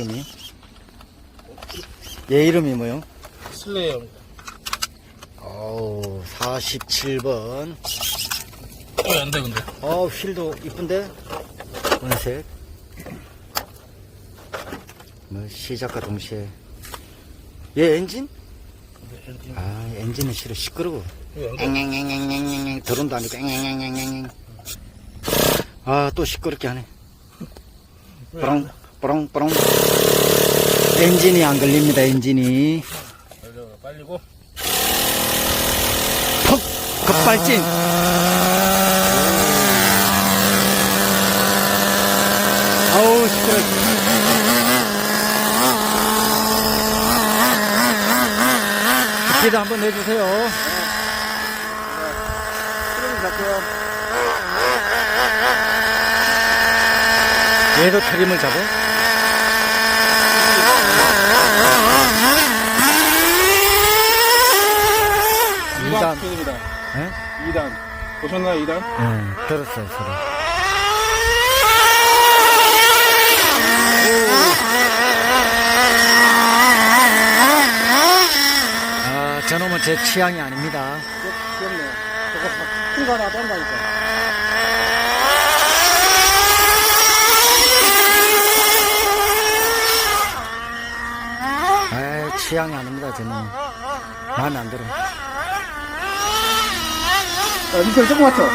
이름이? 얘 이름이 뭐요? 슬레이어. 어우, 47번. 어, 안 돼, 근데. 어, 휠도 이쁜데? 원색. 뭐, 시작과 동시에. 얘 엔진? 엔진. 아, 엔진은 싫어. 시끄러워. 이거 안 돼. 앵앵앵앵앵앵 드론도 아니고 앵앵앵앵앵 아, 또 시끄럽게 하네. 돼? 뽀롱, 뽀롱, 뽀롱. 엔진이 안 걸립니다, 엔진이. 빨리고. 퍽! 급발진! 아우, 시끄러 스피드 한번 내주세요. 트림 잡고요. 얘도 트림을 잡아? 이단 스피드입니다. 예? 2단. 보셨나요, 2단? 예, 들었어요, 소리. 아, 저놈은 제 취향이 아닙니다. 귀엽네요. 저거 큰거 하나 딴다니까. 아, 취향이 아닙니다, 저는. 마음에 안 들어. 자, 밑에 조금 맞춰.